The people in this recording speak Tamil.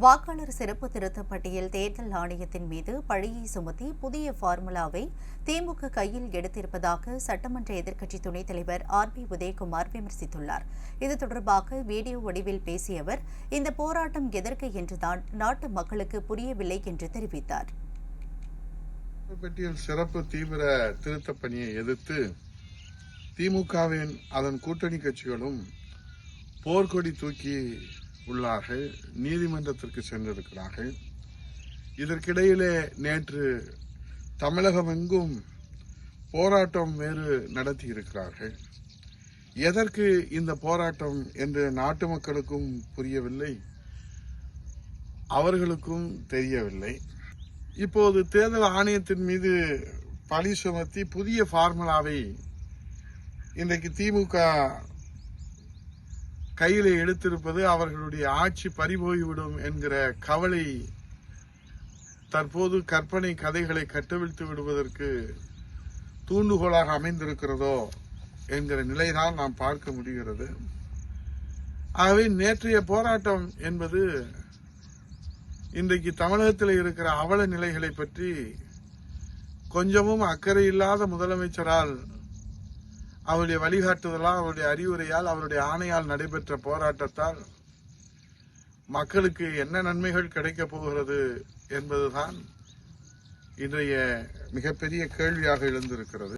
வாக்காளர் சிறப்பு திருத்தப் பட்டியல் தேர்தல் ஆணையத்தின் மீது பழியை சுமத்தி புதிய ஃபார்முலாவை திமுக கையில் எடுத்திருப்பதாக சட்டமன்ற எதிர்க்கட்சி துணைத் தலைவர் ஆர் பி உதயகுமார் விமர்சித்துள்ளார். இது தொடர்பாக வீடியோ வடிவில் பேசிய அவர் இந்த போராட்டம் எதற்கு என்றுதான் நாட்டு மக்களுக்கு புரியவில்லை என்று தெரிவித்தார். பட்டியல் சிறப்பு தீவிர திருத்த பணியை எதிர்த்து திமுகவின் அதன் கூட்டணி கட்சிகளும் போர்க்கொடி தூக்கி உள்ளார்கள் நீதிமன்றத்திற்கு சென்றிருக்கிறார்கள். இதற்கிடையிலே நேற்று தமிழகம் எங்கும் போராட்டம் வேறு நடத்தி இருக்கிறார்கள் எதற்கு இந்த போராட்டம் என்று நாட்டு மக்களுக்கும் புரியவில்லை அவர்களுக்கும் தெரியவில்லை. இப்போது தேர்தல் ஆணையத்தின் மீது பழி சுமத்தி புதிய ஃபார்முலாவை இன்றைக்கு திமுக கையில் எடுத்திருப்பது அவர்களுடைய ஆட்சி பறிபோய்விடும் என்கிற கவலை தற்போது கற்பனை கதைகளை கட்டவிழ்த்து விடுவதற்கு தூண்டுகோலாக அமைந்திருக்கிறதோ என்கிற நிலைதான் நாம் பார்க்க முடிகிறது. ஆகவே நேற்றைய போராட்டம் என்பது இன்றைக்கு தமிழகத்தில் இருக்கிற அவல நிலைகளை பற்றி கொஞ்சமும் அக்கறை இல்லாத முதலமைச்சரால் அவருடைய வழிகாட்டுதலால் அவருடைய அறிவுரையால் அவருடைய ஆணையால் நடைபெற்ற போராட்டத்தால் மக்களுக்கு என்ன நன்மைகள் கிடைக்கப் போகிறது என்பதுதான் இன்றைய மிகப்பெரிய கேள்வியாக எழுந்திருக்கிறது.